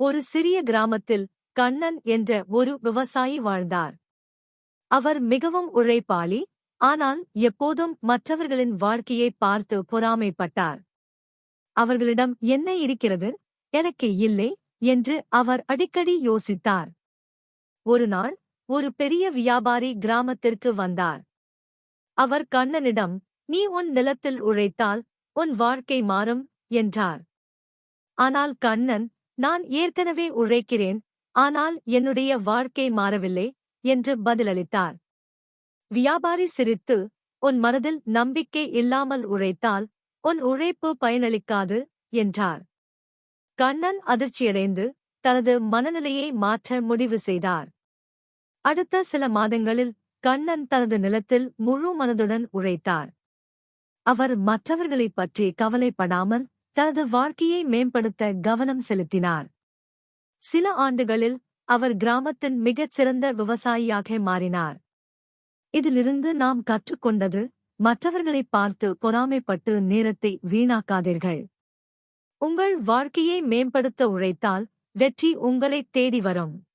ஒரு சிறிய கிராமத்தில் கண்ணன் என்ற ஒரு விவசாயி வாழ்ந்தார். அவர் மிகவும் உழைப்பாளி ஆனால் எப்போதும் மற்றவர்களின் வாழ்க்கையை பார்த்து பொறாமைப்பட்டார். அவர்களிடம் என்ன இருக்கிறது? எனக்கு இல்லை என்று அவர் அடிக்கடி யோசித்தார். ஒரு நாள் ஒரு பெரிய வியாபாரி கிராமத்திற்கு வந்தார். அவர் கண்ணனிடம் நீ உன் நிலத்தில் உழைத்தால் உன் வாழ்க்கை மாறும் என்றார். ஆனால் கண்ணன் நான் ஏற்கனவே உழைக்கிறேன் ஆனால் என்னுடைய வாழ்க்கை மாறவில்லை என்று பதிலளித்தார். வியாபாரி சிரித்து உன் மனதில் நம்பிக்கை இல்லாமல் உழைத்தால் உன் உழைப்பு பயனளிக்காது என்றார். கண்ணன் அதிர்ச்சியடைந்து தனது மனநிலையை மாற்ற முடிவு செய்தார். அடுத்த சில மாதங்களில் கண்ணன் தனது நிலத்தில் முழு மனதுடன் உழைத்தார். அவர் மற்றவர்களைப் பற்றி கவலைப்படாமல் தனது வாழ்க்கையை மேம்படுத்த கவனம் செலுத்தினார். சில ஆண்டுகளில் அவர் கிராமத்தின் மிகச் சிறந்த விவசாயியாக மாறினார். இதிலிருந்து நாம் கற்றுக்கொண்டது மற்றவர்களை பார்த்து பொறாமைப்பட்டு நேரத்தை வீணாக்காதீர்கள். உங்கள் வாழ்க்கையை மேம்படுத்த உழைத்தால் வெற்றி உங்களைத் தேடி வரும்.